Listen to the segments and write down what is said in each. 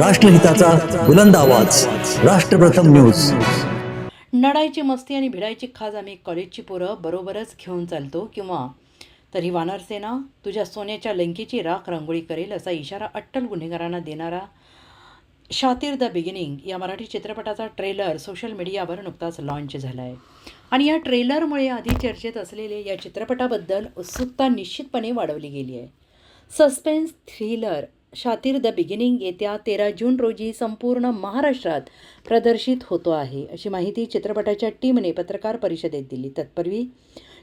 राष्ट्रहिताचा बुलंद आवाज. राष्ट्रप्रथम न्यूज. नडायची मस्ती आणि भिडायची खाज आम्ही कॉलेजची पोरं बरोबरच घेऊन चालतो किंवा तरी वानरसेना तुझ्या सोन्याच्या लंकेची राख रांगोळी करेल असा इशारा अट्टल गुन्हेगारांना देणारा शातीर द बिगिनिंग या मराठी चित्रपटाचा ट्रेलर सोशल मीडियावर नुकताच लॉन्च झाला आहे आणि या ट्रेलरमुळे आधी चर्चेत असलेले या चित्रपटाबद्दल उत्सुकता निश्चितपणे वाढवली गेली आहे. Suspense thriller Shatir the beginning येत्या तेरा जून रोजी संपूर्ण महाराष्ट्रात प्रदर्शित होतो आहे. अशी माहिती चित्रपटाच्या टीमने पत्रकार परिषदेत दिली. तत्पूर्वी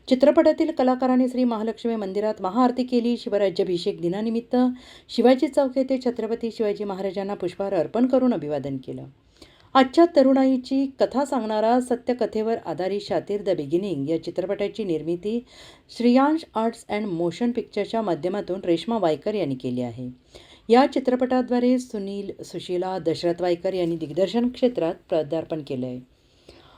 चित्रपटातील कलाकारांनी श्री महालक्ष्मी मंदिरात महाआरती केली. शिवराज्याभिषेक दिनानिमित्त शिवाजी चौक येथे छत्रपती शिवाजी महाराजांना पुष्पहार अर्पण करून अभिवादन केलं. आजच्या तरुणाईची कथा सांगणारा सत्यकथेवर आधारित शातीर द बिगिनिंग या चित्रपटाची निर्मिती श्रेयांश आर्ट्स अँड मोशन पिक्चरच्या माध्यमातून रेश्मा वायकर यांनी केली आहे. या चित्रपटाद्वारे सुनील सुशीला दशरथ वायकर यांनी दिग्दर्शन क्षेत्रात पदार्पण केलं आहे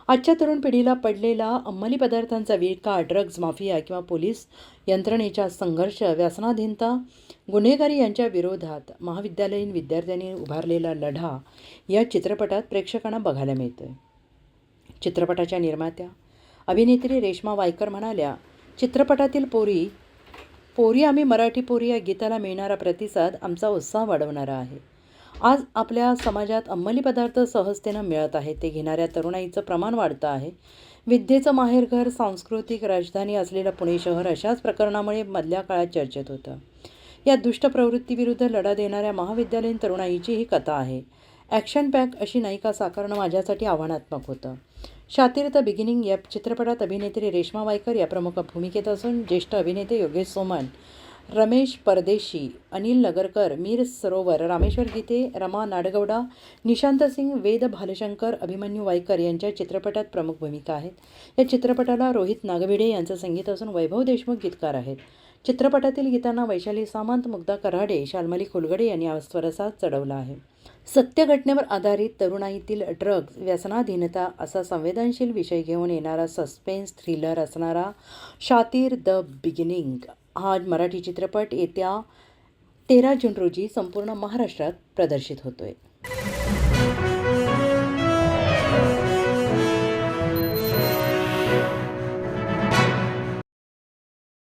आजच्या तरुण पिढीला पडलेला अंमली पदार्थांचा विळखा ड्रग्ज माफिया किंवा पोलीस यंत्रणेच्या संघर्ष व्यसनाधीनता गुन्हेगारी यांच्या विरोधात महाविद्यालयीन विद्यार्थ्यांनी उभारलेला लढा या चित्रपटात प्रेक्षकांना बघायला मिळतोय. चित्रपटाच्या निर्मात्या अभिनेत्री रेश्मा वायकर म्हणाल्या चित्रपटातील पोरी पोरी आम्ही मराठी पोरी या गीताला मिळणारा प्रतिसाद आमचा उत्साह वाढवणारा आहे. आज आपल्या समाजात अंमली पदार्थ सहजतेनं मिळत आहे ते घेणाऱ्या तरुणाईचं प्रमाण वाढतं आहे. विद्येचं माहेरघर सांस्कृतिक राजधानी असलेलं पुणे शहर अशाच प्रकरणामुळे मधल्या काळात चर्चेत होतं. या दुष्ट प्रवृत्तीविरुद्ध लढा देणाऱ्या महाविद्यालयीन तरुणाईची ही कथा आहे. ॲक्शन पॅक अशी नायिका साकारणं माझ्यासाठी आव्हानात्मक होतं. शातीर द बिगिनिंग या चित्रपटात अभिनेत्री रेश्मा वायकर या प्रमुख भूमिकेत असून ज्येष्ठ अभिनेते योगेश सोमन रमेश परदेशी अनिल नगरकर मीर सरोवर रामेश्वर गीते रमा नाडगौडा निशांत सिंग वेद भालशंकर अभिमन्यू वायकर यांच्या चित्रपटात प्रमुख भूमिका आहेत. या चित्रपटाला रोहित नागभिडे यांचं संगीत असून वैभव देशमुख गीतकार आहेत. चित्रपटातील गीतांना वैशाली सामंत मुग्धा कराडे शाल्मली खुलगडे यांनी स्वरसात चढवला आहे. सत्यघटनेवर आधारित तरुणाईतील ड्रग्ज व्यसनाधीनता असा संवेदनशील विषय घेऊन येणारा सस्पेन्स थ्रिलर असणारा शातीर द बिगिनिंग हा मराठी चित्रपट येत्या तेरा जून रोजी संपूर्ण महाराष्ट्रात प्रदर्शित होतो आहे